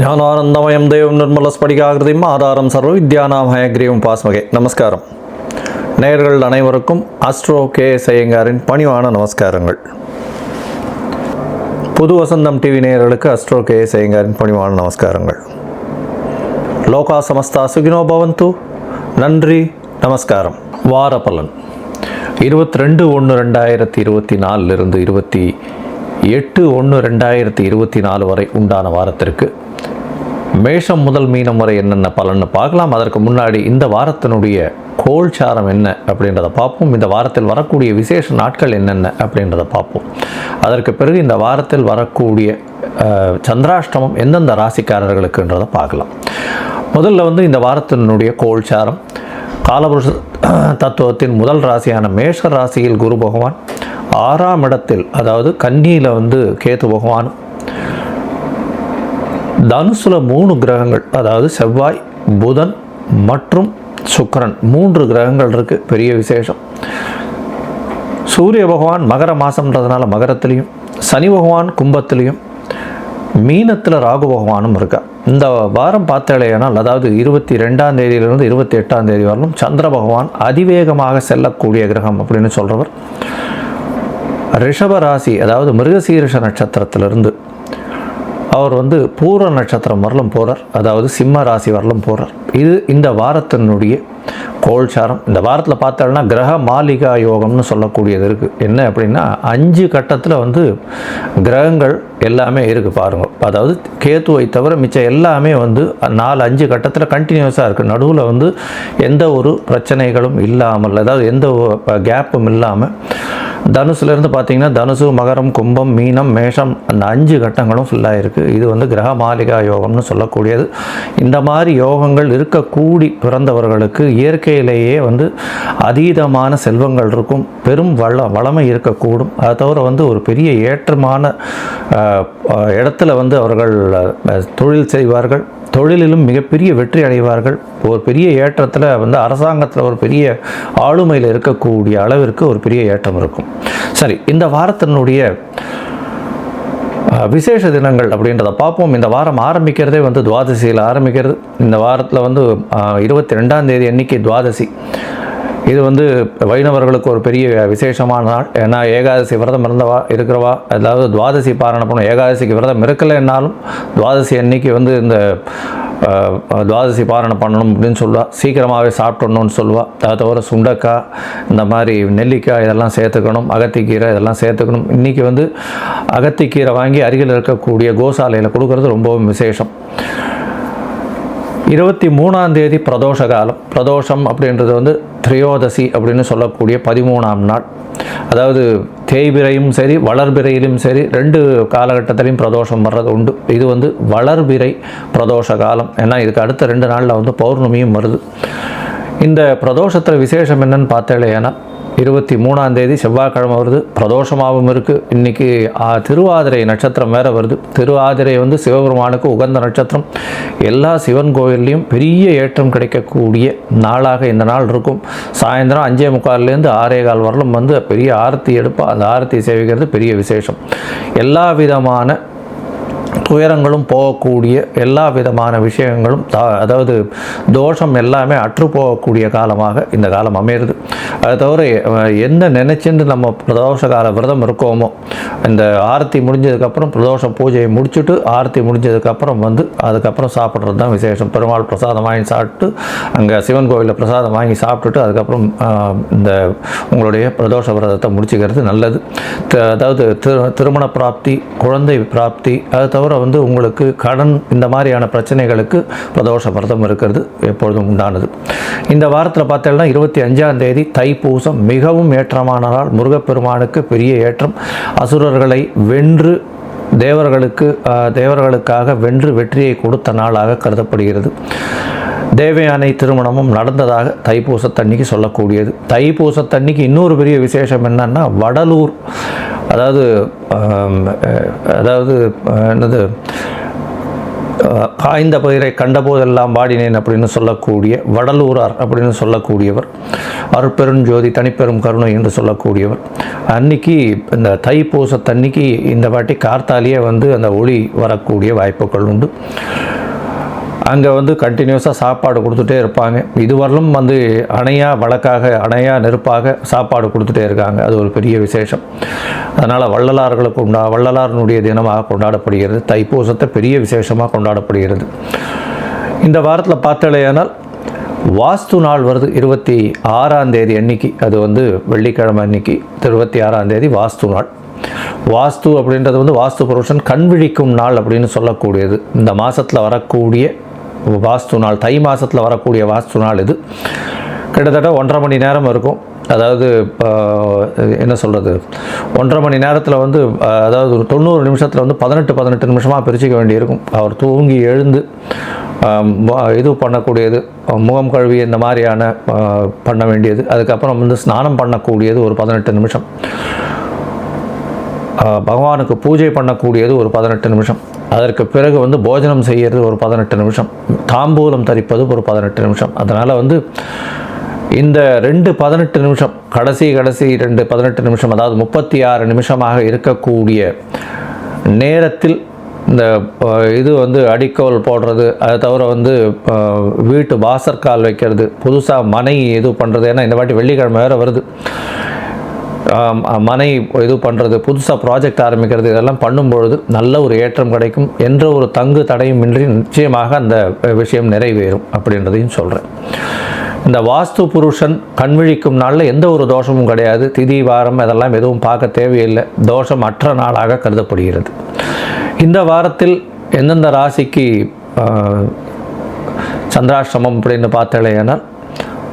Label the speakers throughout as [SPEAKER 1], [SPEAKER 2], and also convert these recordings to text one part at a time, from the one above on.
[SPEAKER 1] ஞானானந்தமயம் தேவம் நிர்மல ஸ்படிகாகிருதியும் ஆதாரம் சர்வ வித்யானாம் ஹயக்ரீவம் பாஸ்மகே. நமஸ்காரம். நேயர்கள் அனைவருக்கும் அஸ்ட்ரோ கே ஐயங்காரின் பணிவான நமஸ்காரங்கள். புது வசந்தம் டிவி நேயர்களுக்கு அஸ்ட்ரோ கே ஐயங்காரின் பணிவான நமஸ்காரங்கள். லோகா சமஸ்தா சுகினோ பவந்து. நன்றி நமஸ்காரம். வார பலன் இருபத்தி ரெண்டு ஒன்று ரெண்டாயிரத்தி இருபத்தி நாலுலேருந்து இருபத்தி எட்டு ஒன்று ரெண்டாயிரத்தி இருபத்தி நாலு வரை உண்டான வாரத்திற்கு மேஷம் முதல் மீனம் வரை என்னென்ன பலன்னு பார்க்கலாம். அதற்கு முன்னாடி இந்த வாரத்தினுடைய கோல்சாரம் என்ன அப்படின்றத பார்ப்போம். இந்த வாரத்தில் வரக்கூடிய விசேஷ நாட்கள் என்னென்ன அப்படின்றத பார்ப்போம். அதற்கு பிறகு இந்த வாரத்தில் வரக்கூடிய சந்திராஷ்டமம் எந்தெந்த ராசிக்காரர்களுக்குன்றதை பார்க்கலாம். முதல்ல வந்து இந்த வாரத்தினுடைய கோல்சாரம். காலபுருஷ தத்துவத்தின் முதல் ராசியான மேஷ ராசியில் குரு பகவான் ஆறாம் இடத்தில் அதாவது கன்னியில் வந்து கேத்து பகவான் தனுசில் மூணு கிரகங்கள் அதாவது செவ்வாய் புதன் மற்றும் சுக்கரன் மூன்று கிரகங்கள் இருக்குது பெரிய விசேஷம். சூரிய பகவான் மகர மாசம்ன்றதுனால மகரத்துலேயும் சனி பகவான் கும்பத்திலையும் மீனத்தில் ராகு பகவானும் இருக்கா. இந்த வாரம் பார்த்தாலேனால் அதாவது இருபத்தி ரெண்டாம் தேதியிலிருந்து இருபத்தி எட்டாம் தேதி வரலும் சந்திர பகவான் அதிவேகமாக செல்லக்கூடிய கிரகம் அப்படின்னு சொல்கிறவர் ரிஷபராசி அதாவது மிருகசீரிஷ நட்சத்திரத்திலிருந்து அவர் வந்து பூர நட்சத்திரம் வரலும் போகிறார் அதாவது சிம்ம ராசி வரலும் போகிறார் இது இந்த வாரத்தினுடைய கோல்சாரம். இந்த வாரத்தில் பார்த்தோம்னா கிரக மாளிகா யோகம்னு சொல்லக்கூடியது இருக்குது என்ன அப்படின்னா அஞ்சு கட்டத்தில் வந்து கிரகங்கள் எல்லாமே இருக்குது பாருங்கள் அதாவது கேத்துவை தவிர மிச்சம் எல்லாமே வந்து நாலு அஞ்சு கட்டத்தில் கண்டினியூஸாக இருக்குது நடுவில் வந்து எந்த ஒரு பிரச்சனைகளும் இல்லாமல் அதாவது எந்த கேப்பும் இல்லாமல் தனுசுலேருந்து பார்த்தீங்கன்னா தனுசு மகரம் கும்பம் மீனம் மேஷம் அந்த அஞ்சு கட்டங்களும் ஃபுல்லாக இருக்குது இது வந்து கிரக மாளிகா யோகம்னு சொல்லக்கூடியது. இந்த மாதிரி யோகங்கள் இருக்கக்கூடி பிறந்தவர்களுக்கு இயற்கையிலேயே வந்து அதீதமான செல்வங்கள் இருக்கும் பெரும் வள வளமை இருக்கக்கூடும். அதை தவிர வந்து ஒரு பெரிய ஏற்றமான இடத்துல வந்து அவர்கள் தொழில் செய்வார்கள். தொழிலிலும் மிகப்பெரிய வெற்றி அடைவார்கள். ஒரு பெரிய ஏற்றத்தில் வந்து அரசாங்கத்தில் ஒரு பெரிய ஆளுமையில் இருக்கக்கூடிய அளவிற்கு ஒரு பெரிய ஏற்றம் இருக்கும். சரி இந்த வாரத்தினுடைய விசேஷ தினங்கள் அப்படின்றத பார்ப்போம். இந்த வாரம் ஆரம்பிக்கிறதே வந்து துவாதசியில் ஆரம்பிக்கிறது. இந்த வாரத்தில் வந்து இருபத்தி ரெண்டாம் தேதி அன்னைக்கு துவாதசி. இது வந்து வைணவர்களுக்கு ஒரு பெரிய விசேஷமான நாள். ஏன்னா ஏகாதசி விரதம் இருந்தவா இருக்கிறவா அதாவது துவாதசி பாரண பண்ணும் ஏகாதசிக்கு விரதம் இருக்கலைன்னாலும் துவாதசி அன்னைக்கு வந்து இந்த துவாதசி பாரணம் பண்ணணும் அப்படின்னு சொல்லுவாள் சீக்கிரமாகவே சாப்பிட்ணுன்னு சொல்லுவாள் அதை தவிர சுண்டக்காய் இந்த மாதிரி நெல்லிக்காய் இதெல்லாம் சேர்த்துக்கணும். அகத்திக்கீரை இதெல்லாம் சேர்த்துக்கணும். இன்றைக்கி வந்து அகத்திக்கீரை வாங்கி அருகில் இருக்கக்கூடிய கோசாலையில் கொடுக்கறது ரொம்பவும் விசேஷம். இருபத்தி மூணாம் தேதி பிரதோஷ காலம். பிரதோஷம் அப்படின்றது வந்து திரையோதசி அப்படின்னு சொல்லக்கூடிய பதிமூணாம் நாள். அதாவது தேய்பிரையும் சரி வளர்பிறையிலும் சரி ரெண்டு காலகட்டத்திலையும் பிரதோஷம் வர்றது உண்டு. இது வந்து வளர்பிறை பிரதோஷ காலம். ஏன்னா இதுக்கு அடுத்த ரெண்டு நாளில் வந்து பௌர்ணமியும் வருது. இந்த பிரதோஷத்தில் விசேஷம் என்னன்னு பார்த்தேன்னா இருபத்தி மூணாம் தேதி செவ்வாய்க்கிழமை வருது. பிரதோஷமாகவும் இருக்குது இன்றைக்கி திருவாதிரை நட்சத்திரம் வேறு வருது. திருவாதிரை வந்து சிவபெருமானுக்கு உகந்த நட்சத்திரம். எல்லா சிவன் கோயில்லையும் பெரிய ஏற்றம் கிடைக்கக்கூடிய நாளாக இந்த நாள் இருக்கும். சாயந்தரம் அஞ்சே முக்கால்லேருந்து ஆறே கால் வரலும் வந்து பெரிய ஆரத்தி எடுப்பா அந்த ஆரத்தி சேவிக்கிறது பெரிய விசேஷம். எல்லா விதமான துயரங்களும் போகக்கூடிய எல்லா விதமான விஷயங்களும் அதாவது தோஷம் எல்லாமே அற்று போகக்கூடிய காலமாக இந்த காலம் அமையிறது. அது தவிர எந்த நினைச்சுட்டு நம்ம பிரதோஷ கால விரதம் இருக்கோமோ இந்த ஆரத்தி முடிஞ்சதுக்கப்புறம் பிரதோஷ பூஜையை முடிச்சுட்டு ஆரத்தி முடிஞ்சதுக்கப்புறம் வந்து அதுக்கப்புறம் சாப்பிட்றது தான் விசேஷம். பெருமாள் பிரசாதம் வாங்கி சாப்பிட்டு அங்கே சிவன் கோவிலில் பிரசாதம் வாங்கி சாப்பிட்டுட்டு அதுக்கப்புறம் இந்த உங்களுடைய பிரதோஷ விரதத்தை முடிச்சுக்கிறது நல்லது. த- அதாவது திரு திருமண பிராப்தி குழந்தை பிராப்தி அது தவிர வந்து உங்களுக்கு கடன் இந்த மாதிரியான பிரச்சனைகளுக்கு பிரதோஷ விரதம் இருக்கிறது எப்பொழுதும் உண்டானது. இந்த வாரத்தில் பார்த்தீங்கன்னா இருபத்தி அஞ்சாம் தேதி தைப்பூசம் மிகவும் ஏற்றமானதால் முருகப்பெருமானுக்கு பெரிய ஏற்றம். அசுரர்களை வென்று தேவர்களுக்கு தேவர்களுக்காக வென்று வெற்றியை கொடுத்த நாளாக கருதப்படுகிறது. தேவயானை திருமணமும் நடந்ததாக தைப்பூசத்தன்னைக்கு சொல்லக்கூடியது. தைப்பூசத்தன்னைக்கு இன்னொரு பெரிய விசேஷம் என்னன்னா வடலூர் அதாவது அதாவது என்னது காய்ந்த பயிரை கண்டபோதெல்லாம் பாடினேன் அப்படின்னு சொல்லக்கூடிய வடலூரார் அப்படின்னு சொல்லக்கூடியவர் அருட்பெருஞ்சோதி தனிப்பெரும் கருணை என்று சொல்லக்கூடியவர். அன்னைக்கு இந்த தைப்பூசத்தன்னைக்கு இந்த வாட்டி கார்த்தாலேயே வந்து அந்த ஒளி வரக்கூடிய வாய்ப்புகள் உண்டு. அங்கே வந்து கண்டினியூஸாக சாப்பாடு கொடுத்துட்டே இருப்பாங்க. இதுவரையிலும் வந்து அணையா வழக்காக அணையா நெருப்பாக சாப்பாடு கொடுத்துட்டே இருக்காங்க. அது ஒரு பெரிய விசேஷம். அதனால் வள்ளலார்களுக்கு உண்டா வள்ளலாரனுடைய தினமாக கொண்டாடப்படுகிறது. தைப்பூசத்தை பெரிய விசேஷமாக கொண்டாடப்படுகிறது. இந்த வாரத்தில் பார்த்தாலேயானால் வாஸ்து நாள் வருது. இருபத்தி ஆறாம் தேதி அன்னைக்கு. அது வந்து வெள்ளிக்கிழமை அன்னைக்கு. இருபத்தி ஆறாம் தேதி வாஸ்து நாள். வாஸ்து அப்படின்றது வந்து வாஸ்து புருஷன் கண் விழிக்கும் நாள் அப்படின்னு சொல்லக்கூடியது. இந்த மாதத்தில் வரக்கூடிய வாஸ்து நாள் தை மாதத்தில் வரக்கூடிய வாஸ்து நாள் இது. கிட்டத்தட்ட ஒன்றரை மணி நேரம் இருக்கும். அதாவது என்ன சொல்கிறது ஒன்றரை மணி நேரத்தில் வந்து அதாவது ஒரு தொண்ணூறு நிமிஷத்தில் வந்து பதினெட்டு பதினெட்டு நிமிஷமாக பிரிச்சுக்க வேண்டியிருக்கும். அவர் தூங்கி எழுந்து இது பண்ணக்கூடியது முகம் கழுவி இந்த மாதிரியான பண்ண வேண்டியது. அதுக்கப்புறம் வந்து ஸ்நானம் பண்ணக்கூடியது ஒரு பதினெட்டு நிமிஷம். பகவானுக்கு பூஜை பண்ணக்கூடியது ஒரு பதினெட்டு நிமிஷம். அதற்கு பிறகு வந்து போஜனம் செய்கிறது ஒரு பதினெட்டு நிமிஷம். தாம்பூலம் தரிப்பது ஒரு பதினெட்டு நிமிஷம். அதனால் வந்து இந்த ரெண்டு பதினெட்டு நிமிஷம் கடைசி கடைசி ரெண்டு பதினெட்டு நிமிஷம் அதாவது முப்பத்தி ஆறு நிமிஷமாக இருக்கக்கூடிய நேரத்தில் இந்த இது வந்து அடிக்கோல் போடுறது அதை தவிர வந்து வீட்டு வாசற்கால் வைக்கிறது புதுசாக மனை இது பண்ணுறது ஏன்னா இந்த வாட்டி வெள்ளிக்கிழமை வேறு வருது. மனை இது பண்ணுறது புதுசாக ப்ராஜெக்ட் ஆரம்பிக்கிறது இதெல்லாம் பண்ணும்பொழுது நல்ல ஒரு ஏற்றம் கிடைக்கும். என்ற ஒரு தங்கு தடையும் இன்றி நிச்சயமாக அந்த விஷயம் நிறைவேறும் அப்படின்றதையும் சொல்கிறேன் இந்த வாஸ்து புருஷன் கண்விழிக்கும் நாளில் எந்த ஒரு தோஷமும் கிடையாது. திதி வாரம் அதெல்லாம் எதுவும் பார்க்க தேவையில்லை. தோஷம் அற்ற நாளாக கருதப்படுகிறது. இந்த வாரத்தில் எந்தெந்த ராசிக்கு சந்திராசிரமம் அப்படின்னு அப்படின்னு பார்த்தாலேயானால்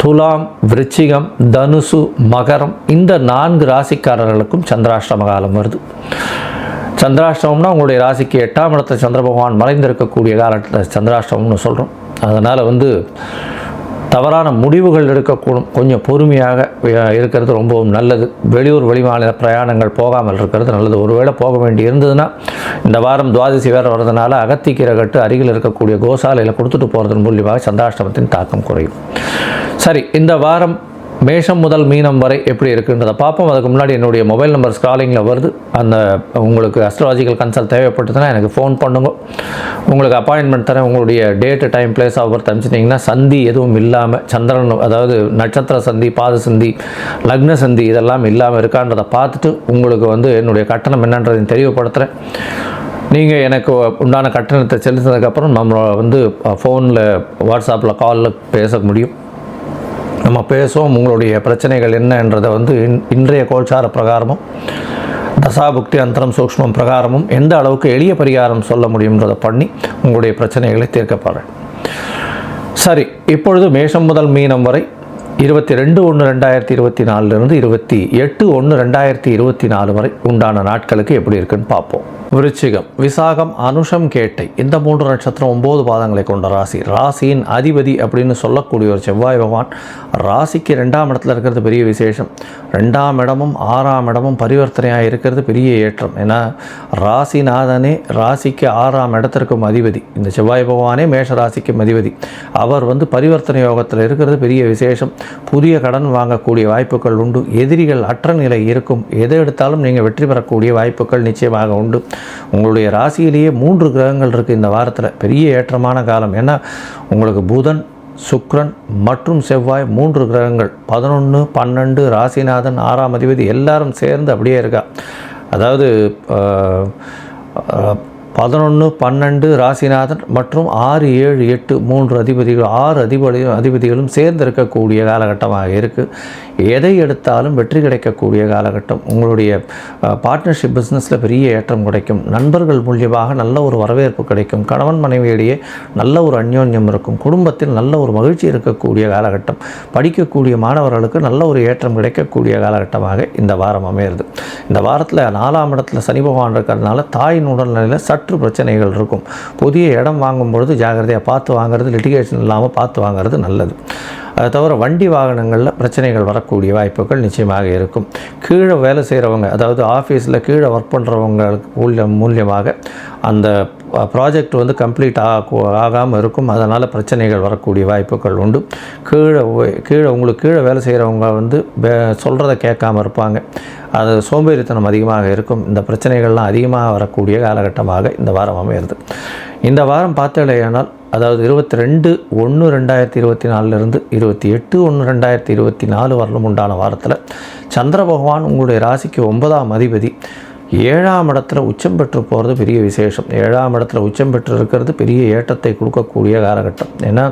[SPEAKER 1] துலாம் விருச்சிகம் தனுசு மகரம் இந்த நான்கு ராசிக்காரர்களுக்கும் சந்திராஷ்டம காலம் வருது. சந்திராஷ்டமம்னா உங்களுடைய ராசிக்கு எட்டாம் இடத்துல சந்திர பகவான் மறைந்திருக்கக்கூடிய காலத்தில் சந்திராஷ்டமம்னு சொல்கிறோம் அதனால் வந்து தவறான முடிவுகள் எடுக்கக்கூடும். கொஞ்சம் பொறுமையாக இருக்கிறது ரொம்பவும் நல்லது. வெளியூர் வெளிமாநில பிரயாணங்கள் போகாமல் இருக்கிறது நல்லது. ஒருவேளை போக வேண்டி இருந்ததுன்னா இந்த வாரம் துவாதசி வேறு வர்றதுனால அகத்திக்கீரை கட்டு அருகில் இருக்கக்கூடிய கோசாலையில் கொடுத்துட்டு போகிறதன் மூலியமாக சந்திராஷ்டமத்தின் தாக்கம் குறையும். சரி இந்த வாரம் மேஷம் முதல் மீனம் வரை எப்படி இருக்குன்றதை பார்ப்போம். அதுக்கு முன்னாடி என்னுடைய மொபைல் நம்பர் ஸ்காலிங்கில் வருது. அந்த உங்களுக்கு அஸ்ட்ராலஜிக்கல் கன்சல்ட் தேவைப்பட்டதுன்னா எனக்கு ஃபோன் பண்ணுங்க. உங்களுக்கு அப்பாயின்மெண்ட் தரேன். உங்களுடைய டேட்டு டைம் பிளேஸ் ஆஃபர் தமிச்சிட்டிங்கன்னா சந்தி எதுவும் இல்லாமல் சந்திரன் அதாவது நட்சத்திர சந்தி பாத சந்தி லக்ன சந்தி இதெல்லாம் இல்லாமல் இருக்கான்றதை பார்த்துட்டு உங்களுக்கு வந்து என்னுடைய கட்டணம் என்னன்றதையும் தெரியப்படுத்துகிறேன் நீங்கள் எனக்கு உண்டான கட்டணத்தை செலுத்தினதுக்கப்புறம் நம்ம வந்து ஃபோனில் வாட்ஸ்அப்பில் காலில் பேச முடியும். நம்ம பேசுவோம் உங்களுடைய பிரச்சனைகள் என்னன்றதை வந்து இன்- இன்றைய கோல்சார பிரகாரமும் தசாபுக்தி அந்தரம் சூக்ஷ்மம் பிரகாரமும் எந்த அளவுக்கு எளிய பரிகாரம் சொல்ல முடியுன்றதை பண்ணி உங்களுடைய பிரச்சனைகளை தீர்க்கப்படுறேன் சரி இப்பொழுது மேஷம் முதல் மீனம் வரை இருபத்தி ரெண்டு ஒன்று ரெண்டாயிரத்தி இருபத்தி நாலுலேருந்து இருபத்தி எட்டு ஒன்று ரெண்டாயிரத்தி இருபத்தி நாலு வரை உண்டான நாட்களுக்கு எப்படி இருக்குன்னு பார்ப்போம். விருச்சிகம். விசாகம் அனுஷம் கேட்டை. இந்த மூன்று நட்சத்திரம் ஒம்பது பாதங்களை கொண்ட ராசி. ராசியின் அதிபதி அப்படின்னு சொல்லக்கூடிய ஒரு செவ்வாய் பகவான் ராசிக்கு ரெண்டாம் இடத்துல இருக்கிறது பெரிய விசேஷம். ரெண்டாம் இடமும் ஆறாம் இடமும் பரிவர்த்தனையாக இருக்கிறது பெரிய ஏற்றம். ஏன்னா ராசிநாதனே ராசிக்கு ஆறாம் இடத்திற்கும் அதிபதி. இந்த செவ்வாய் பகவானே மேஷ ராசிக்கும் அதிபதி. அவர் வந்து பரிவர்த்தனை யோகத்தில் இருக்கிறது பெரிய விசேஷம். புதிய கடன் வாங்கக்கூடிய வாய்ப்புகள் உண்டு. எதிரிகள் அற்ற நிலை இருக்கும். எதை எடுத்தாலும் நீங்கள் வெற்றி பெறக்கூடிய வாய்ப்புகள் நிச்சயமாக உண்டு. உங்களுடைய ராசியிலேயே மூன்று கிரகங்கள் இருக்குது இந்த வாரத்தில். பெரிய ஏற்றமான காலம். ஏன்னா உங்களுக்கு புதன் சுக்ரன் மற்றும் செவ்வாய் மூன்று கிரகங்கள். பதினொன்று பன்னெண்டு ராசிநாதன் ஆறாம் அதிபதி எல்லாரும் சேர்ந்து அப்படியே இருக்கா. அதாவது பதினொன்று பன்னெண்டு ராசிநாதன் மற்றும் ஆறு ஏழு எட்டு மூன்று அதிபதிகள் ஆறு அதிபதி அதிபதிகளும் சேர்ந்து இருக்கக்கூடிய காலகட்டமாக இருக்குது எதை எடுத்தாலும் வெற்றி கிடைக்கக்கூடிய காலகட்டம். உங்களுடைய பார்ட்னர்ஷிப் பிஸ்னஸில் பெரிய ஏற்றம் கிடைக்கும். நண்பர்கள் மூலியமாக நல்ல ஒரு வரவேற்பு கிடைக்கும். கணவன் மனைவியிடையே நல்ல ஒரு அந்யோன்யம் இருக்கும். குடும்பத்தில் நல்ல ஒரு மகிழ்ச்சி இருக்கக்கூடிய காலகட்டம். படிக்கக்கூடிய மாணவர்களுக்கு நல்ல ஒரு ஏற்றம் கிடைக்கக்கூடிய காலகட்டமாக இந்த வாரம் அமையிறது. இந்த வாரத்தில் நாலாம் இடத்துல சனி பகவான் இருக்கிறதுனால தாயின் உடல்நிலையில் சற்று பிரச்சனைகள் இருக்கும். புதிய இடம் வாங்கும் பொழுது ஜாகிரதையாக பார்த்து வாங்குறது லிட்டிகேஷன் இல்லாமல் பார்த்து வாங்குறது நல்லது. அதை தவிர வண்டி வாகனங்களில் பிரச்சனைகள் வரக்கூடிய வாய்ப்புகள் நிச்சயமாக இருக்கும். கீழே வேலை செய்கிறவங்க அதாவது ஆஃபீஸில் கீழே ஒர்க் பண்ணுறவங்களுக்கு மூலியம் மூலியமாக அந்த ப்ராஜெக்ட் வந்து கம்ப்ளீட் ஆக ஆகாமல் இருக்கும். அதனால் பிரச்சனைகள் வரக்கூடிய வாய்ப்புகள் உண்டு. கீழே கீழே உங்களுக்கு கீழே வேலை செய்கிறவங்க வந்து சொல்கிறத கேட்காம இருப்பாங்க. அது சோம்பேறித்தனம் அதிகமாக இருக்கும். இந்த பிரச்சனைகள்லாம் அதிகமாக வரக்கூடிய காலகட்டமாக இந்த வாரம் அமையிறது. இந்த வாரம் பார்த்தாலேயானால் அதாவது இருபத்தி ரெண்டு ஒன்று ரெண்டாயிரத்தி இருபத்தி நாலுலேருந்து இருபத்தி எட்டு ஒன்று ரெண்டாயிரத்தி இருபத்தி நாலு வரலும் உண்டான வாரத்தில் சந்திர பகவான் உங்களுடைய ராசிக்கு ஒன்பதாம் அதிபதி. ஏழாம் இடத்துல உச்சம் பெற்று போகிறது பெரிய விசேஷம். ஏழாம் இடத்துல உச்சம் பெற்று இருக்கிறது பெரிய ஏற்றத்தை கொடுக்கக்கூடிய காலகட்டம். ஏன்னா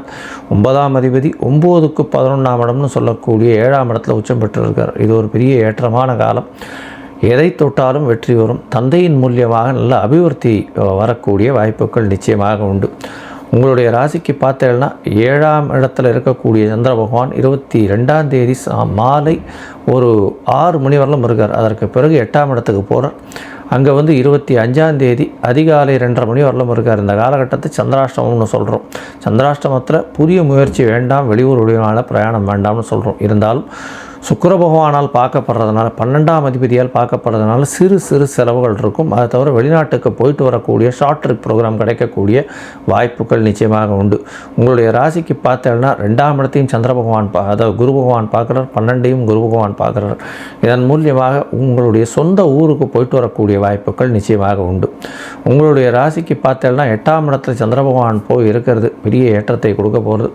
[SPEAKER 1] ஒன்பதாம் அதிபதி ஒம்போதுக்கு பதினொன்றாம் இடம்னு சொல்லக்கூடிய ஏழாம் இடத்துல உச்சம் பெற்று இருக்கார். இது ஒரு பெரிய ஏற்றமான காலம். எதை தொட்டாலும் வெற்றி வரும். தந்தையின் மூலியமாக நல்ல அபிவிருத்தி வரக்கூடிய வாய்ப்புகள் நிச்சயமாக உண்டு. உங்களுடைய ராசிக்கு பார்த்தீங்கன்னா ஏழாம் இடத்துல இருக்கக்கூடிய சந்திர பகவான் இருபத்தி ரெண்டாம் தேதி சா- மாலை ஒரு ஆறு மணி வரலும் இருக்கார். அதற்கு பிறகு எட்டாம் இடத்துக்கு போகிறார் அங்கே வந்து இருபத்தி அஞ்சாம் தேதி அதிகாலை ரெண்டரை மணி வரலும் இருக்கார். இந்த காலகட்டத்தை சந்திராஷ்டமம்னு சொல்கிறோம் சந்திராஷ்டமத்தில் புதிய முயற்சி வேண்டாம் வெளியூர் வெளியூரான பிரயாணம் வேண்டாம்னு சொல்கிறோம் இருந்தாலும் சுக்கர பகவானால் பார்க்கப்படுறதுனால பன்னெண்டாம் அதிபதியால் பார்க்கப்படுறதுனால சிறு சிறு செலவுகள் இருக்கும். அதை தவிர வெளிநாட்டுக்கு போயிட்டு வரக்கூடிய ஷார்ட் ட்ரிப் ப்ரோக்ராம் கிடைக்கக்கூடிய வாய்ப்புகள் நிச்சயமாக உண்டு. உங்களுடைய ராசிக்கு பார்த்தேன்னா ரெண்டாம் இடத்தையும் சந்திர பகவான் பா அதாவது குரு பகவான் பார்க்குறார் பன்னெண்டையும் குரு பகவான் பார்க்குறார். இதன் மூலியமாக உங்களுடைய சொந்த ஊருக்கு போயிட்டு வரக்கூடிய வாய்ப்புகள் நிச்சயமாக உண்டு. உங்களுடைய ராசிக்கு பார்த்தேன்னா எட்டாம் இடத்துல சந்திர பகவான் போய் இருக்கிறது. பெரிய ஏற்றத்தை கொடுக்க போகிறது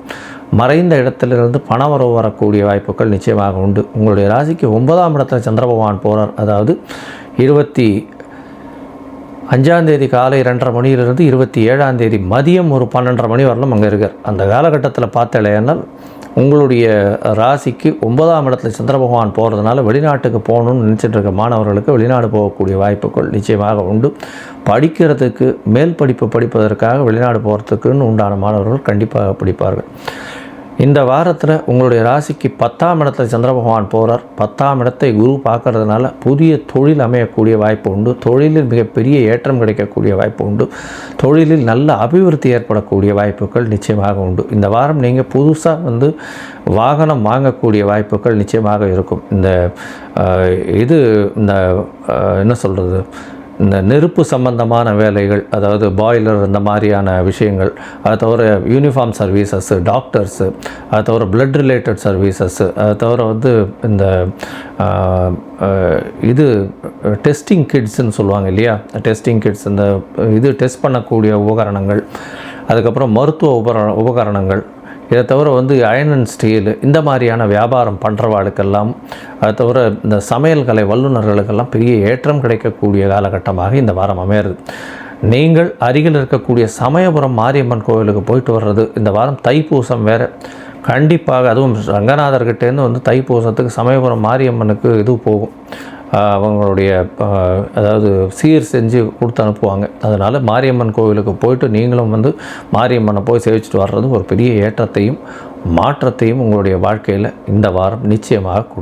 [SPEAKER 1] மறைந்த இடத்திலிருந்து பணவரவு வரக்கூடிய வாய்ப்புகள் நிச்சயமாக உண்டு. உங்களுடைய ராசிக்கு ஒன்பதாம் இடத்துல சந்திர பகவான் போகிறார் அதாவது இருபத்தி அஞ்சாம் தேதி காலை ரெண்டரை மணியிலிருந்து இருபத்தி ஏழாம் தேதி மதியம் ஒரு பன்னெண்டரை மணி வரலும் அங்கே இருக்கார். அந்த காலகட்டத்தில் பார்த்தலையானால் உங்களுடைய ராசிக்கு ஒன்பதாம் இடத்துல சந்திர பகவான் போகிறதுனால வெளிநாட்டுக்கு போகணும்னு நினச்சிட்டு இருக்க மாணவர்களுக்கு வெளிநாடு போகக்கூடிய வாய்ப்புகள் நிச்சயமாக உண்டு. படிக்கிறதுக்கு மேல் படிப்பு படிப்பதற்காக வெளிநாடு போகிறதுக்குன்னு உண்டான மாணவர்கள் கண்டிப்பாக படிப்பார்கள். இந்த வாரத்தில் உங்களுடைய ராசிக்கு பத்தாம் இடத்துல சந்திர பகவான் போகிறார் பத்தாம் இடத்தை குரு பார்க்கறதுனால புதிய தொழில் அமையக்கூடிய வாய்ப்பு உண்டு. தொழிலில் மிகப்பெரிய ஏற்றம் கிடைக்கக்கூடிய வாய்ப்பு உண்டு. தொழிலில் நல்ல அபிவிருத்தி ஏற்படக்கூடிய வாய்ப்புகள் நிச்சயமாக உண்டு. இந்த வாரம் நீங்கள் புதுசாக வந்து வாகனம் வாங்கக்கூடிய வாய்ப்புகள் நிச்சயமாக இருக்கும். இந்த இது இந்த என்ன சொல்கிறது இந்த நெருப்பு சம்பந்தமான வேலைகள் அதாவது பாய்லர் இந்த மாதிரியான விஷயங்கள் அதை தவிர யூனிஃபார்ம் சர்வீசஸ்ஸு டாக்டர்ஸு அதை தவிர பிளட் ரிலேட்டட் சர்வீசஸ்ஸு அதை தவிர வந்து இந்த இது டெஸ்டிங் கிட்ஸ்ன்னு சொல்லுவாங்க இல்லையா? டெஸ்டிங் கிட்ஸ் இந்த இது டெஸ்ட் பண்ணக்கூடிய உபகரணங்கள் அதுக்கப்புறம் மருத்துவ உபகர உபகரணங்கள் இதை தவிர வந்து அயன் அண்ட் ஸ்டீல் இந்த மாதிரியான வியாபாரம் பண்ணுறவாளுக்கெல்லாம் அதை தவிர இந்த சமையல் கலை வல்லுநர்களுக்கெல்லாம் பெரிய ஏற்றம் கிடைக்கக்கூடிய காலகட்டமாக இந்த வாரம் அமையிறது. நீங்கள் அருகில் இருக்கக்கூடிய சமயபுரம் மாரியம்மன் கோவிலுக்கு போயிட்டு வர்றது இந்த வாரம் தைப்பூசம் வேறு. கண்டிப்பாக அதுவும் ரங்கநாதர்கிட்டேருந்து வந்து தைப்பூசத்துக்கு சமயபுரம் மாரியம்மனுக்கு இது போகும். அவங்களுடைய அதாவது சீர் செஞ்சு கொடுத்து அனுப்புவாங்க. அதனால் மாரியம்மன் கோவிலுக்கு போயிட்டு நீங்களும் வந்து மாரியம்மனை போய் சேவிச்சுட்டு வர்றது ஒரு பெரிய ஏற்றத்தையும் மாற்றத்தையும் உங்களுடைய வாழ்க்கையில் இந்த வாரம் நிச்சயமாக கொடுக்கும்.